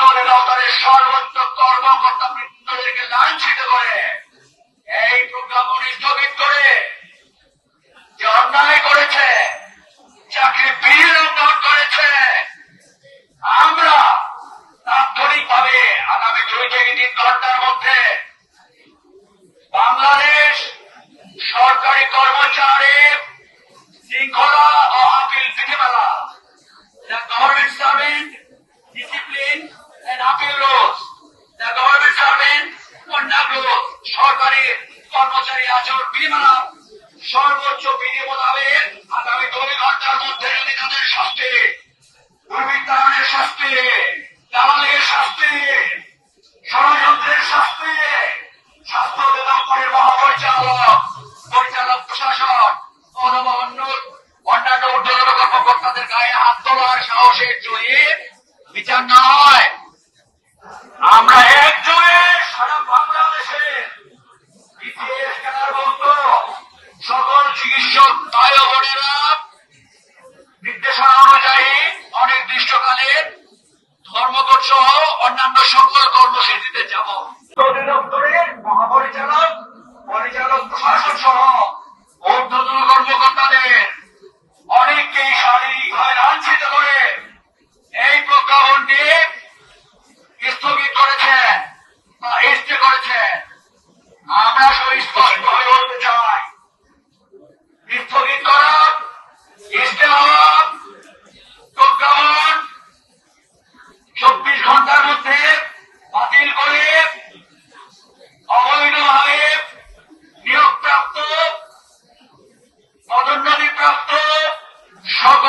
আপনাদের অন্তরের সর্বোচ্চ কর্মকর্তা বৃন্দদেরকে লাঞ্ছিত করে। এই প্রোগ্রামগুলি স্থগিত করে যে অন্যায় করেছে, যাকে বীর করেছে, আমরা তাৎক্ষণিকভাবে আগামী দুই থেকে তিন ঘণ্টার মধ্যে বাংলাদেশ আচার বিধিমালা সর্বোচ্চ বিধি মোতাবেক আগামী দুই ঘণ্টার মধ্যে যদি তাদের শাস্তি, দুর্বৃত্তায়নের শাস্তি, দালালের শাস্তি, ষড়যন্ত্রের শাস্তি, স্বাস্থ্য অধিদপ্তরের মহাপরিচালক, পরিচালক, প্রশাসক অনন্য অন্যান্য উন্নয়ন কর্মকর্তাদের গায়ে হাত তোলার সাহসের জয়ে বিচার না হয় ভাই বোনেরা নির্দেশনা অনুযায়ী অনির্দিষ্টকালের ধর্মঘট সহ অন্যান্য সকল কর্মসূচিতে যাব। অধিদপ্তরের মহাপরিচালক, পরিচালক প্রশাসন সহ ঊর্ধ্বতন কর্মকর্তাদের সব